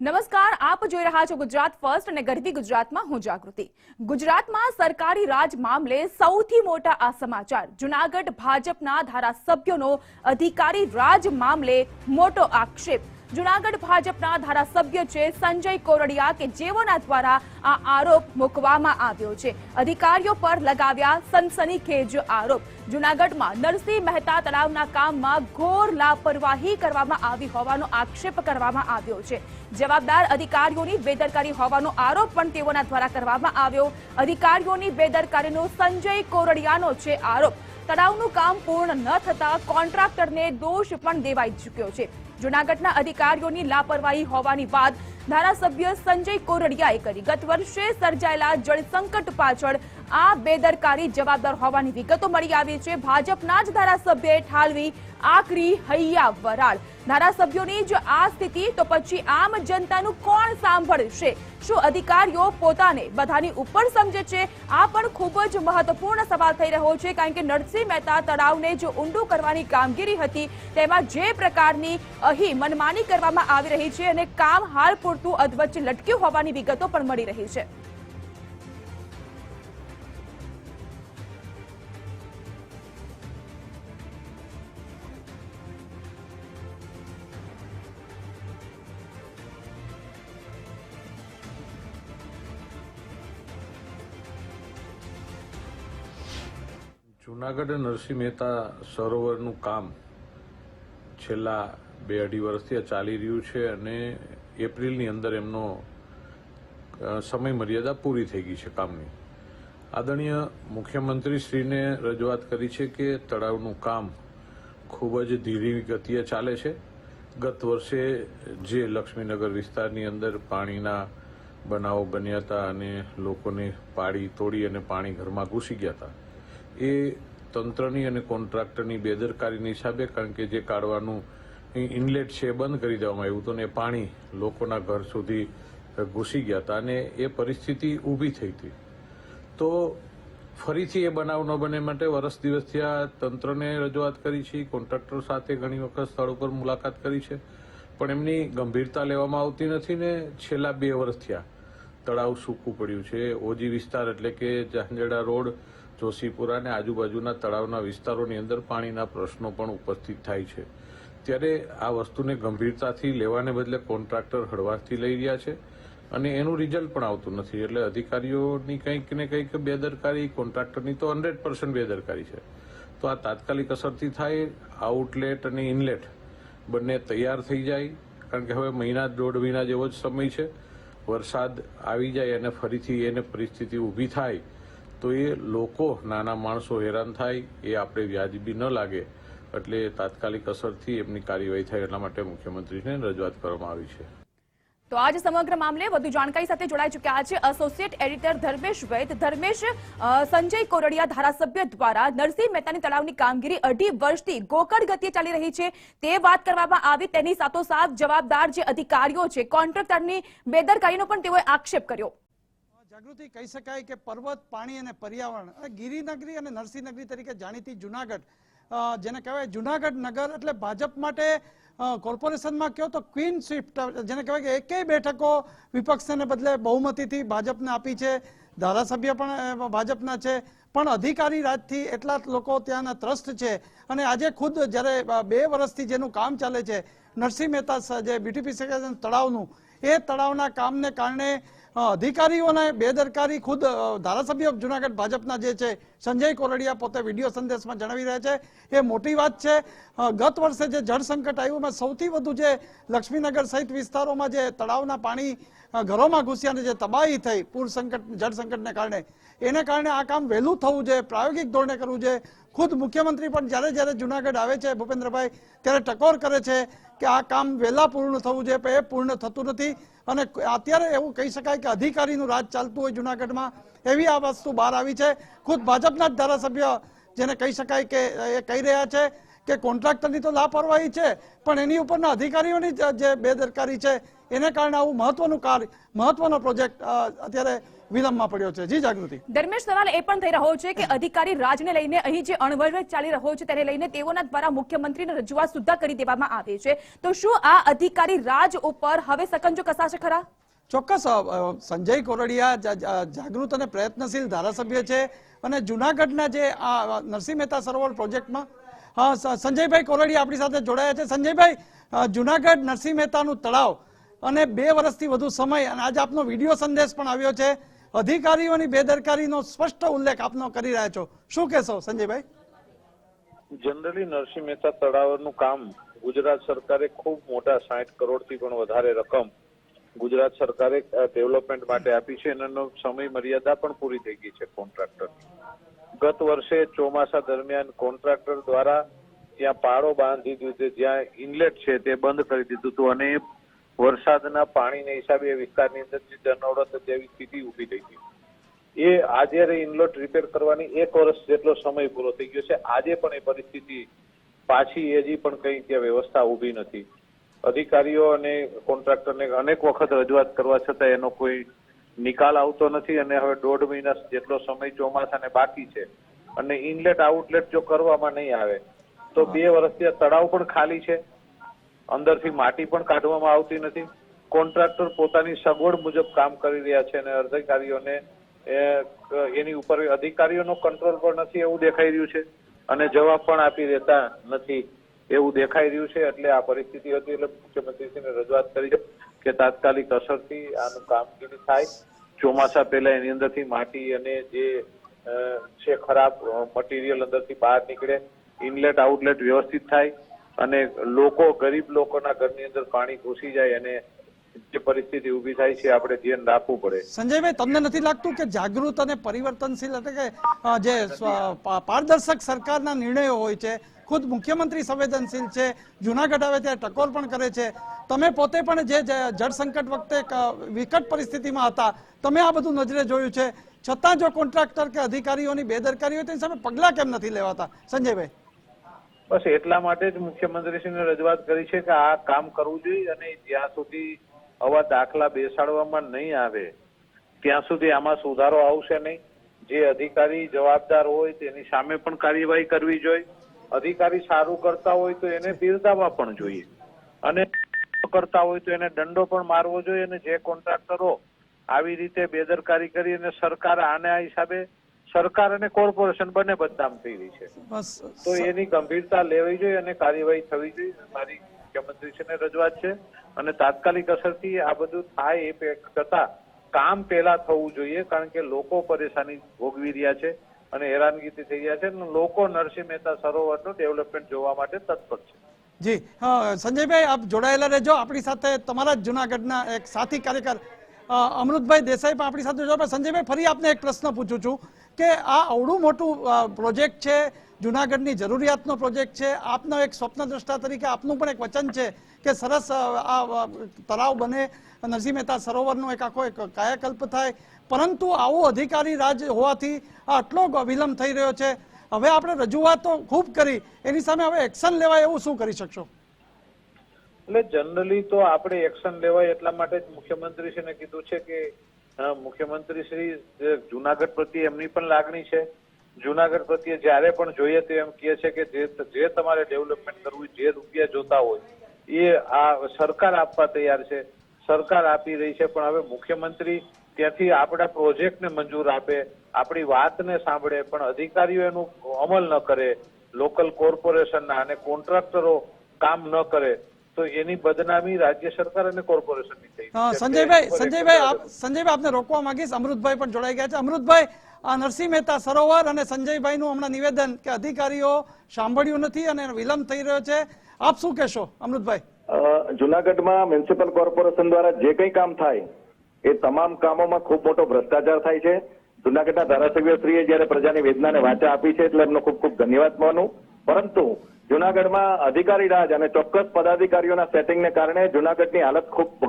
નમસ્કાર, આપ જોઈ રહ્યા છો ગુજરાત ફર્સ્ટ અને ગરબી ગુજરાતમાં હું જાગૃતિ. ગુજરાતમાં સરકારી રાજ મામલે સૌથી મોટા આ સમાચાર જુનાગઢ ભાજપના ધારાસભ્યોનો અધિકારી રાજ મામલે મોટો આક્ષેપ. જુનાગઢ ભાજપના ધારાસભ્ય છે સંજય કોરડિયા કે જેઓના દ્વારા આ આરોપ મૂકવામાં આવ્યો છે. અધિકારીઓ પર લગાવ્યા સનસનીખેજ આરોપ. જુનાગઢમાં નરસિંહ મહેતા તળાવના કામમાં ઘોર લાપરવાહી કરવામાં આવી હોવાનો આક્ષેપ કરવામાં આવ્યો છે. જવાબદાર અધિકારીઓની બેદરકારી હોવાનો આરોપ પણ તેઓના દ્વારા કરવામાં આવ્યો. અધિકારીઓની બેદરકારીનો સંજય કોરડિયાનો છે આરોપ. તળાવનું કામ પૂર્ણ ન થતા કોન્ટ્રાક્ટરને દોષ પણ દેવાઈ ચૂક્યો છે. જુનાગઢના અધિકારીઓની લાપરવાહી હોવાની વાત ધારાસભ્ય સંજય કોરડિયાએ કરી. ગત વર્ષે સર્જાયેલા જળસંકટ પાછળ આ બેદરકારી જવાબદાર હોવાની વિગતો મળી આવી છે. ભાજપના જ ધારાસભ્યએ ઠાલવી આકરી હૈયા વરાળ. ધારાસભ્યોની જ આ સ્થિતિ, તો પછી આમ જનતાનું કોણ સાંભળશે? શું અધિકારીઓ પોતાને બધાની ઉપર સમજે છે? આ પણ ખૂબ જ મહત્વપૂર્ણ સવાલ થઈ રહ્યો છે, કારણ કે નરસિંહ મહેતા તળાવને જો ઊંડું કરવાની કામગીરી હતી. તેમાં જે પ્રકારની અહીં મનમાની કરવામાં આવી રહી છે અને કામ હાલ પૂરતું અધવચ્ચે લટક્યું હોવાની વિગતો પણ મળી રહી છે. જુનાગઢ નરસિંહ મહેતા સરોવરનું કામ છેલ્લા બે અઢી વર્ષથી ચાલી રહ્યું છે અને એપ્રિલની અંદર એમનો સમય મર્યાદા પૂરી થઈ ગઈ છે કામની. આદરણીય મુખ્યમંત્રીશ્રીને રજૂઆત કરી છે કે તળાવનું કામ ખૂબ જ ધીરી ગતિએ ચાલે છે. ગત વર્ષે જે લક્ષ્મીનગર વિસ્તારની અંદર પાણીના બનાવો બન્યા હતા અને લોકોને પાડી તોડી અને પાણી ઘરમાં ઘૂસી ગયા હતા, એ તંત્રની અને કોન્ટ્રાક્ટરની બેદરકારીની હિસાબે, કારણ કે જે કાઢવાનું ઇનલેટ છે બંધ કરી દેવામાં આવ્યું હતું ને પાણી લોકોના ઘર સુધી ઘૂસી ગયા હતા અને એ પરિસ્થિતિ ઊભી થઈ હતી. તો ફરીથી એ બનાવ ન બને માટે વરસ દિવસથી આ તંત્રને રજૂઆત કરી છે, કોન્ટ્રાક્ટર સાથે ઘણી વખત સ્થળ ઉપર મુલાકાત કરી છે, પણ એમની ગંભીરતા લેવામાં આવતી નથી ને છેલ્લા બે વર્ષ થયા તળાવ સૂકું પડ્યું છે. ઓજી વિસ્તાર એટલે કે જાંજેડા રોડ, જોશીપુરા અને આજુબાજુના તળાવના વિસ્તારોની અંદર પાણીના પ્રશ્નો પણ ઉપસ્થિત થાય છે. ત્યારે આ વસ્તુને ગંભીરતાથી લેવાને બદલે કોન્ટ્રાક્ટર હળવાશથી લઈ રહ્યા છે અને એનું રિઝલ્ટ પણ આવતું નથી. એટલે અધિકારીઓની કંઈક ને કંઈક બેદરકારી, કોન્ટ્રાક્ટરની તો હંડ્રેડ પર્સન્ટ બેદરકારી છે. તો આ તાત્કાલિક અસરથી થાય આઉટલેટ અને ઇનલેટ બંને તૈયાર થઈ જાય. કારણ કે હવે મહિના, દોઢ મહિના જેવો જ સમય છે. વરસાદ આવી જાય અને ફરીથી એને પરિસ્થિતિ ઊભી થાય, તો એ લોકો, નાના માણસો હેરાન થાય, એ આપણે વ્યાજબી ન લાગે. એટલે તાત્કાલિક અસરથી એમની કાર્યવાહી થાય એટલા માટે મુખ્યમંત્રીને રજૂઆત કરવામાં આવી છે. તો આજ સમગ્ર મામલે વધુ જાણકારી સાથે જોડાઈ ચૂક્યા છે એસોસિએટ એડિટર ધર્મેશ વૈદ. ધર્મેશ સંજય કોરડિયા ધારાસભ્ય દ્વારા નરસિંહ મહેતાની તળાવની કામગીરી અઢી વર્ષથી ગોકળ ગતિએ ચાલી રહી છે. તે વાત કરવામાં આવી તેની સાથોસાથ જવાબદાર જે અધિકારીઓ છે કોન્ટ્રાક્ટરની બેદરકારીનો પણ તેઓએ આક્ષેપ કર્યો. જાગૃતિ કહી શકાય કે પર્વત પાણી અને પર્યાવરણ અને ગિરિનગરી અને નરસિંહનગરી તરીકે જાણીતી જુનાગઢ જેને કહેવાય જુનાગઢ નગર એટલે ભાજપ માટે કોર્પોરેશનમાં કહો તો ક્વીન સ્વીફ્ટ, જેને કહેવાય કે એકેય બેઠકો વિપક્ષને બદલે બહુમતીથી ભાજપને આપી છે. ધારાસભ્ય પણ ભાજપના છે. પણ અધિકારી રાજથી એટલા લોકો ત્યાંના ત્રસ્ત છે. અને આજે ખુદ જ્યારે બે વર્ષથી જેનું કામ ચાલે છે, નરસિંહ મહેતા જે બ્યુટિફિકેશન તળાવનું, એ તળાવના કામને કારણે અધિકારીઓને બેદરકારી ખુદ ધારાસભ્ય જુનાગઢ ભાજપના જે છે, સંજય કોરડિયા પોતે વીડિયો સંદેશમાં જણાવી રહ્યા છે. એ મોટી વાત છે. ગત વર્ષે જે જળ સંકટ આવ્યું, એમાં સૌથી વધુ જે લક્ષ્મીનગર સહિત વિસ્તારોમાં જે તળાવના પાણી ઘરોમાં ઘૂસ્યાને જે તબાહી થઈ, પૂર સંકટ, જળ સંકટને કારણે, એને કારણે આ કામ વહેલું થવું જોઈએ, પ્રાયોગિક ધોરણે કરવું જોઈએ. ખુદ મુખ્યમંત્રી પણ જ્યારે જ્યારે જુનાગઢ આવે છે, ભૂપેન્દ્રભાઈ, ત્યારે ટકોર કરે છે કે આ કામ વહેલા પૂર્ણ થવું જોઈએ, પણ એ પૂર્ણ થતું નથી. અને અત્યારે એવું કહી શકાય કે અધિકારીનું રાજ ચાલતું હોય જુનાગઢમાં, એવી આ વસ્તુ બહાર આવી છે. ખુદ ભાજપના જ ધારાસભ્ય જેને કહી શકાય કે એ કહી રહ્યા છે કે કોન્ટ્રાક્ટરની તો લાપરવાહી છે પણ એની ઉપરના અધિકારીઓની જે બેદરકારી છે એને કારણે આવું મહત્વનું કાર્ય મહત્વનો પ્રોજેક્ટ અત્યારે વિલંબમાં પડ્યો છે. જી જાગૃતિ. ધર્મેશ સવાલ એ પણ થઈ રહ્યો છે કે અધિકારી રાજને લઈને અહીં જે અણવરત ચાલી રહ્યો છે તેને લઈને તેઓના દ્વારા મુખ્યમંત્રીને રજૂઆત સુદ્ધા કરી દેવામાં આવી છે. તો શું આ અધિકારી રાજ ઉપર હવે સકંજો કસાશે ખરા? ચોક્કસ સંજય કોરડિયા જાગૃત અને પ્રયત્નશીલ ધારાસભ્ય છે અને જુનાગઢના જે આ નરસિંહ મહેતા સરોવર પ્રોજેક્ટમાં સંજયભાઈ કોરડી આપણી સાથે જોડાયા છે. સંજયભાઈ જુનાગઢ નરસિંહ મહેતાનું તળાવ અને બે વર્ષથી વધુ સમય અને આજે આપનો વીડિયો સંદેશ પણ આવ્યો છે. અધિકારીઓની બેદરકારીનો સ્પષ્ટ ઉલ્લેખ આપનો કરી રહ્યા છો. શું કહેશો, સંજયભાઈ? જનરલી નરસિંહ મહેતા તળાવનું કામ ગુજરાત સરકારે ખૂબ મોટા સાઠ કરોડથી પણ વધારે રકમ ગુજરાત સરકારે ડેવલપમેન્ટ માટે આપી છે અને સમય મર્યાદા પણ પૂરી થઈ ગઈ છે કોન્ટ્રાક્ટર ગત વર્ષે ચોમાસા દરમિયાન કોન્ટ્રાક્ટર દ્વારા ત્યાં પાળો બાંધી દીધું છે જ્યાં ઇનલેટ છે તે બંધ કરી દીધું હતું અને વરસાદના પાણીના હિસાબે વિસ્તારની અંદર જે જનવડત જેવી સ્થિતિ ઊભી થઈ હતી એ આજે ઇનલોટ રિપેર કરવાની એક વર્ષ જેટલો સમય પૂરો થઈ ગયો છે. આજે પણ એ પરિસ્થિતિ પાછી હજી પણ કઈ ત્યાં વ્યવસ્થા ઊભી નથી. અધિકારીઓ અને કોન્ટ્રાક્ટરને અનેક વખત રજૂઆત કરવા છતાં એનો કોઈ નિકાલ આવતો નથી અને હવે દોઢ મહિના જેટલો સમય ચોમાસાને બાકી છે અને ઇનલેટ આઉટલેટ જો કરવામાં નહીં આવે તો બે વર્ષથી આ તળાવ પણ ખાલી છે. અંદરથી માટી પણ કાઢવામાં આવતી નથી. કોન્ટ્રાક્ટર પોતાની સગવડ મુજબ કામ કરી રહ્યા છે અને અધિકારીઓને એ, એની ઉપર અધિકારીઓનો કંટ્રોલ પણ નથી એવું દેખાઈ રહ્યું છે અને જવાબ પણ આપી દેતા નથી એવું દેખાઈ રહ્યું છે એટલે આ પરિસ્થિતિ હતી એટલે મુખ્યમંત્રીશ્રીને રજૂઆત કરી છે. કે તાત્કાલિક અસરથી આનું કામગીરી થાય. ચોમાસા પહેલા એની અંદરથી માટી અને જે છે ખરાબ મટીરિયલ અંદરથી બહાર નીકળે ઇનલેટ આઉટલેટ વ્યવસ્થિત થાય અને લોકો, ગરીબ લોકોના ઘરની અંદર પાણી ઘૂસી જાય અને જે પરિસ્થિતિ ઊભી થાય છે, આપણે ધ્યાન રાખવું પડે. સંજયભાઈ, તમને નથી લાગતું કે જાગૃત અને પરિવર્તનશીલ એટલે કે જે પારદર્શક સરકારના નિર્ણયો હોય છે ખુદ મુખ્યમંત્રી સંવેદનશીલ છે, જુનાગઢ આવે ત્યારે ટકોર પણ કરે છે. તમે પોતે પણ જે જળ સંકટ વખતે વિકટ પરિસ્થિતિમાં હતા, તમે આ બધું નજરે જોયું છે. છતાં જો કોન્ટ્રાક્ટર કે અધિકારીઓની બેદરકારી હોય તેની સામે પગલાં કેમ નથી લેવાતા? સંજયભાઈ. બસ એટલા માટે જ મુખ્યમંત્રીશ્રીને રજૂઆત કરી છે કે આ કામ કરવું જોઈએ અને જ્યાં સુધી આવા દાખલા બેસાડવામાં નહીં આવે, ત્યાં સુધી આમાં સુધારો આવશે નહીં. જે અધિકારી જવાબદાર હોય તેની સામે પણ કાર્યવાહી કરવી જોઈએ. અધિકારી સારું કરતા હોય તો એને બિરદાવવા પણ જોઈએ. અને કરતા હોય તો એને દંડો પણ મારવો જોઈએ અને જે કોન્ટ્રાક્ટરો આવી રીતે બેદરકારી કરી અને સરકાર આના હિસાબે સરકાર અને કોર્પોરેશન બંને બદનામ થઈ રહી છે. તો એની ગંભીરતા લેવી જોઈએ અને કાર્યવાહી થવી જોઈએ. મારી મુખ્યમંત્રીશ્રીને રજૂઆત છે અને તાત્કાલિક અસરથી આ બધું થાય એ કરતા કામ પહેલા થવું જોઈએ કારણ કે લોકો પરેશાની ભોગવી રહ્યા છે. અને હેરાનગીથી થઈ રહ્યા છે. લોકો નરસિંહ મહેતા સરોવરનું ડેવલપમેન્ટ જોવા માટે તત્પર છે. જી સંજયભાઈ, આપ જોડાયેલા રહેજો. આપણી સાથે તમારા જ જુનાગઢના એક સાથી કાર્યકર અમૃતભાઈ દેસાઈ પણ આપણી સાથે જોડાયા. સંજયભાઈ, ફરી આપને એક પ્રશ્ન પૂછું છું કે આ અવડું મોટું પ્રોજેક્ટ છે. જુનાગઢની જરૂરિયાતનો પ્રોજેક્ટ છે. આપનો એક સ્વપ્નદ્રષ્ટા તરીકે આપનું પણ એક વચન છે કે સરસ આ તળાવ બને. નરસિંહ મહેતા સરોવરનો એક આખો એક કાયાકલ્પ થાય. પરંતુ આવો અધિકારી રાજ હોવાથી આટલો વિલંબ થઈ રહ્યો છે. હવે આપણે રજૂઆતો ખૂબ કરી. એની સામે હવે એક્શન લેવાય એવું શું કરી શકશો? એટલે જનરલી તો આપણે એક્શન લેવાય એટલા માટે જ મુખ્યમંત્રીશ્રીને કીધું છે કે મુખ્યમંત્રી મુખ્યમંત્રીશ્રી જુનાગઢ પ્રત્યે એમની પણ લાગણી છે. જુનાગઢ પ્રત્યે જ્યારે પણ જોઈએ તો એમ કહે છે કે જે જે તમારે ડેવલપમેન્ટ કરવું જે રૂપિયા જોતા હોય, એ આ સરકાર આપવા તૈયાર છે. સરકાર આપી રહી છે, પણ હવે મુખ્યમંત્રી ત્યાંથી આપણા પ્રોજેક્ટને મંજૂર આપે, આપણી વાતને સાંભળે, પણ અધિકારીઓ એનું અમલ ન કરે, લોકલ કોર્પોરેશનના અને કોન્ટ્રાક્ટરો કામ ન કરે. તો એની બદનામી રાજ્ય સરકાર અને કોર્પોરેશનની થઈ. સંજયભાઈ સંજયભાઈ આપ સંજયભાઈ આપને રોકવા માંગીશ. અમૃતભાઈ પણ જોડાઈ ગયા છે. અમૃતભાઈ આ નરસિંહ મહેતા સરોવર અને સંજયભાઈનું હમણાં નિવેદન કે અધિકારીઓ સાંભળ્યું નથી અને વિલંબ થઈ રહ્યો છે. આપ શું કહેશો અમૃતભાઈ? જુનાગઢમાં મ્યુનિસિપલ કોર્પોરેશન દ્વારા જે કંઈ કામ થાય એ તમામ કામોમાં ખૂબ મોટો ભ્રષ્ટાચાર થાય છે. જુનાગઢના ધારાસભ્યશ્રીએ જયારે પ્રજાની વેદનાને વાચા આપી છે એટલે એમનો ખૂબ ખૂબ ધન્યવાદ માનું. પરંતુ જુનાગઢમાં અધિકારી રાજ અને ચોક્કસ પદાધિકારીઓના સેટિંગને કારણે જુનાગઢની હાલત ખૂબ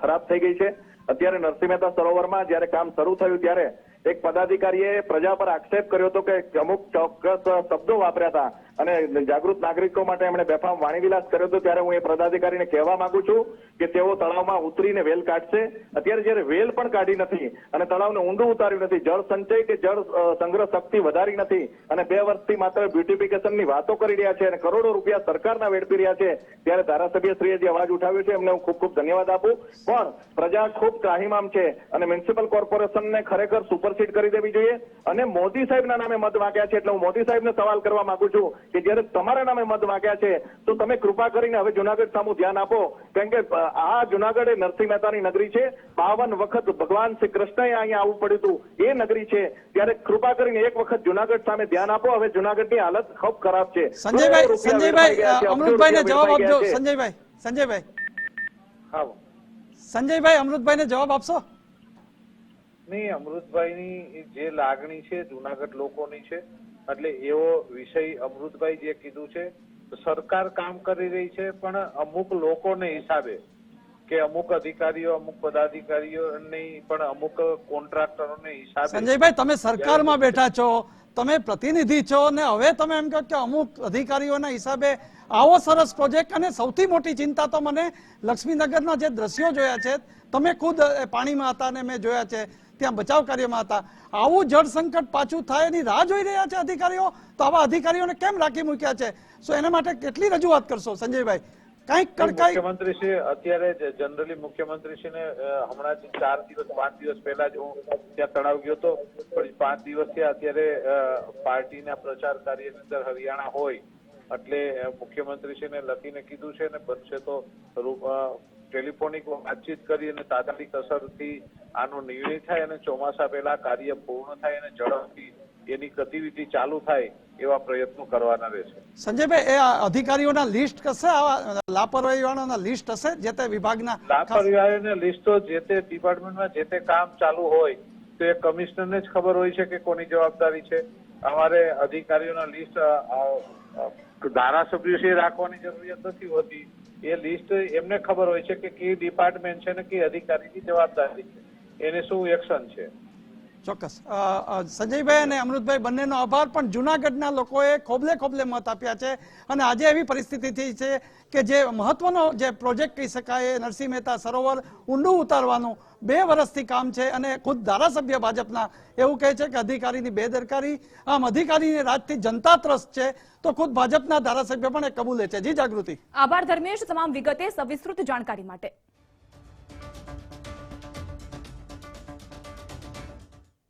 ખરાબ થઈ ગઈ છે. અત્યારે નરસિંહ મહેતા સરોવરમાં જ્યારે કામ શરૂ થયું ત્યારે એક પદાધિકારીએ પ્રજા પર આક્ષેપ કર્યો હતો કે અમુક ચોક્કસ શબ્દો વાપર્યા હતા અને જાગૃત નાગરિકો માટે એમણે બેફામ વાણીવિલાસ કર્યો હતો. ત્યારે હું એ પદાધિકારીને કહેવા માંગુ છું કે તેઓ તળાવમાં ઉતરીને વેલ કાઢશે. અત્યારે જ્યારે વેલ પણ કાઢી નથી અને તળાવને ઊંડું ઉતાર્યું નથી, જળ સંચય કે જળ સંગ્રહ શક્તિ વધારી નથી અને બે વર્ષથી માત્ર બ્યુટિફિકેશનની વાતો કરી રહ્યા છે અને કરોડો રૂપિયા સરકારના વેડપી રહ્યા છે, ત્યારે ધારાસભ્યશ્રીએ જે અવાજ ઉઠાવ્યો છે એમને હું ખૂબ ખૂબ ધન્યવાદ આપું. પણ પ્રજા ખૂબ ત્રાહીમામ છે અને મ્યુનિસિપલ કોર્પોરેશનને ખરેખર સુપરસીડ કરી દેવી જોઈએ. અને મોદી સાહેબના નામે મત માંગ્યા છે, એટલે હું મોદી સાહેબને સવાલ કરવા માંગુ છું કે જ્યારે તમારા નામે મત માંગ્યા છે, તો તમે કૃપા કરીને હવે જુનાગઢ સામુ ધ્યાન આપો. કારણ કે આ જુનાગઢ એ નરસિંહ મહેતાની નગરી છે. બાવન વખત ભગવાન શ્રી કૃષ્ણએ અહીંયા આવવું પડ્યું હતું. એ નગરી છે. ત્યારે કૃપા કરીને એક વખત જુનાગઢ સામે ધ્યાન આપો. હવે જુનાગઢની હાલત ખૂબ ખરાબ છે. સંજયભાઈ સંજયભાઈ અમૃતભાઈને જવાબ આપજો. સંજયભાઈ સંજયભાઈ. હા. સંજયભાઈ અમૃતભાઈને જવાબ આપશો? નહીં અમૃતભાઈની જે લાગણી છે જુનાગઢ લોકોની છે એટલે એવો વિષય અમૃતભાઈ જે કીધું છે સરકાર કામ કરી રહી છે પણ અમુક લોકોને હિસાબે કે અમુક અધિકારીઓ અમુક પદાધિકારીઓની પણ અમુક કોન્ટ્રાક્ટરોને હિસાબે સંજયભાઈ તમે સરકારમાં બેઠા છો તમે પ્રતિનિધિ છો ને હવે તમે એમ કહો કે અમુક અધિકારીઓના હિસાબે આવો સરસ પ્રોજેક્ટ અને સૌથી મોટી ચિંતા તો મને લક્ષ્મીનગરના જે દ્રશ્યો જોયા છે તમે ખુદ પાણીમાં હતા ને મેં જોયા છે ત્યાં બચાવ કાર્યમાં હતા. આવું જળ સંકટ પાછું થાય એની રાહ જોઈ રહ્યા છે અધિકારીઓ? તો આવા અધિકારીઓને કેમ રાખી મૂક્યા છે? સો એના માટે કેટલી રજૂઆત કરશો સંજયભાઈ? કાંઈક કડકાઈ મુખ્યમંત્રી છે અત્યારે જનરલી મુખ્યમંત્રી છે ને હમણાં જ ચાર દિવસ પાંચ દિવસ પહેલા જ હું ત્યાં તણાવ ગયો હતો. પણ પાંચ દિવસ થયા અત્યારે પાર્ટીના પ્રચાર કાર્યની અંદર હરિયાણા હોય એટલે મુખ્યમંત્રી છે ને લખીને કીધું છે ને બનશે તો ટેલિફોનિક વાતચીત કરી અને તાત્કાલિક અસરથી આનો નિર્ણય થાય અને ચોમાસા પહેલા કાર્ય પૂર્ણ થાય અને ઝડપથી એની ગતિવિધિ ચાલુ થાય. એવા પ્રયત્નો કરવાના રહેશે. સંજયભાઈ એ અધિકારીઓના લિસ્ટ કશે? આવા લાપરવાહી વાળાના લિસ્ટ હશે જે તે વિભાગના લાપરવાહીને લિસ્ટો જે તે ડિપાર્ટમેન્ટમાં જે તે કામ ચાલુ હોય તો એ કમિશનરને જ ખબર હોય છે કે કોની જવાબદારી છે? અમારે અધિકારીઓના લિસ્ટ ધારાસભ્યો રાખવાની જરૂરિયાત નથી હોતી. એ લિસ્ટ એમને ખબર હોય છે કે કઈ ડિપાર્ટમેન્ટ છે ને કઈ અધિકારીની જવાબદારી છે. એને શું એક્શન છે? ચોક્કસ. સંજયભાઈ અને અમૃતભાઈ બંનેનો આભાર, પણ જુનાગઢના લોકોએ ખોબલે ખોબલે મત આપ્યા છે. અને આજે એવી પરિસ્થિતિ થઈ છે કે જે મહત્વનો જે પ્રોજેક્ટ કહી શકાય નરસિંહ મહેતા સરોવર ઊંડું ઉતારવાનું બે વર્ષથી કામ છે અને ખુદ ધારાસભ્ય ભાજપના એવું કહે છે કે અધિકારીની બેદરકારી. આમ અધિકારીની રાજથી જનતા ત્રસ્ત છે, તો ખુદ ભાજપના ધારાસભ્ય પણ એ કબૂલે છે. જી, જાગૃતિ. આભાર, ધર્મેશ. તમામ વિગતે સવિસ્તૃત જાણકારી માટે.